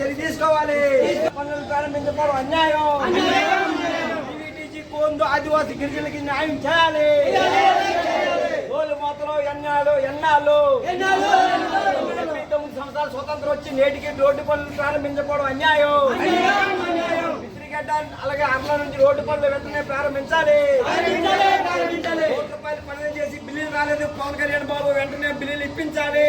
చర్య తీసుకోవాలి. పనులు ప్రారంభించడం అన్యాయం. కోందు ఆదివాసీ గిరిజనులకి న్యాయం చేయాలి. రోజులు మాత్రం ఎన్నాళ్ళు ఎన్నాళ్ళు? తొమ్మిది సంవత్సరాలు స్వతంత్రం వచ్చి నేటికి రోడ్డు పనులు ప్రారంభించకపోవడం అన్యాయం. విసిరిగడ్డ అలాగే అమల నుంచి రోడ్డు పనులు వెంటనే ప్రారంభించాలి. రూపాయలు పనులు చేసి బిల్లులు రాలేదు. పవన్ కళ్యాణ్ బాబు వెంటనే బిల్లులు ఇప్పించాలి.